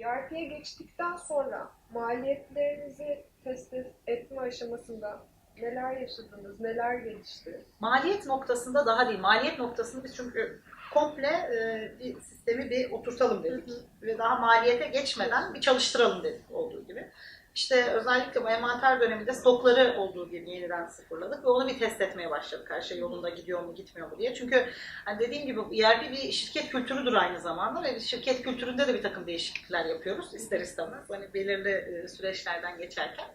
ERP'ye geçtikten sonra maliyetlerinizi test etme aşamasında neler yaşadınız, neler gelişti? Maliyet noktasında daha değil. Maliyet noktasında biz çünkü komple e, bir sistemi bir oturtalım dedik. Hı hı. Ve daha maliyete geçmeden bir çalıştıralım dedik olduğu gibi. İşte özellikle bu envanter döneminde stokları olduğu gibi yeniden sıfırladık ve onu bir test etmeye başladık. Her şey yolunda gidiyor mu gitmiyor mu diye. Çünkü hani dediğim gibi ERP bir şirket kültürüdür aynı zamanda ve şirket kültüründe de bir takım değişiklikler yapıyoruz ister istemez. Hani belirli e, süreçlerden geçerken.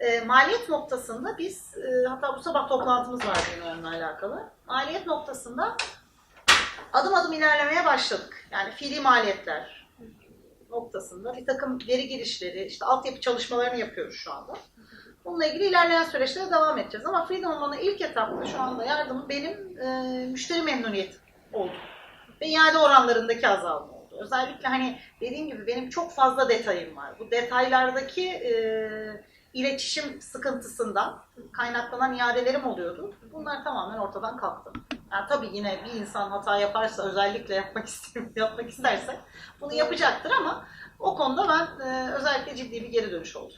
E, maliyet noktasında biz, e, hatta bu sabah toplantımız vardı yine onunla alakalı. Maliyet noktasında adım adım ilerlemeye başladık. Yani fiili maliyetler noktasında bir takım veri girişleri, işte altyapı çalışmalarını yapıyoruz şu anda. Bununla ilgili ilerleyen süreçte de devam edeceğiz. Ama Freedom One'a ilk etapta şu anda yardımım benim e, müşteri memnuniyeti oldu. Ve iade oranlarındaki azalma oldu. Özellikle hani dediğim gibi benim çok fazla detayım var. Bu detaylardaki e, iletişim sıkıntısından kaynaklanan iadelerim oluyordu. Bunlar tamamen ortadan kalktı. Yani tabii yine bir insan hata yaparsa özellikle yapmak istiyor, yapmak isterse bunu yapacaktır ama o konuda ben e, özellikle ciddi bir geri dönüş oldu.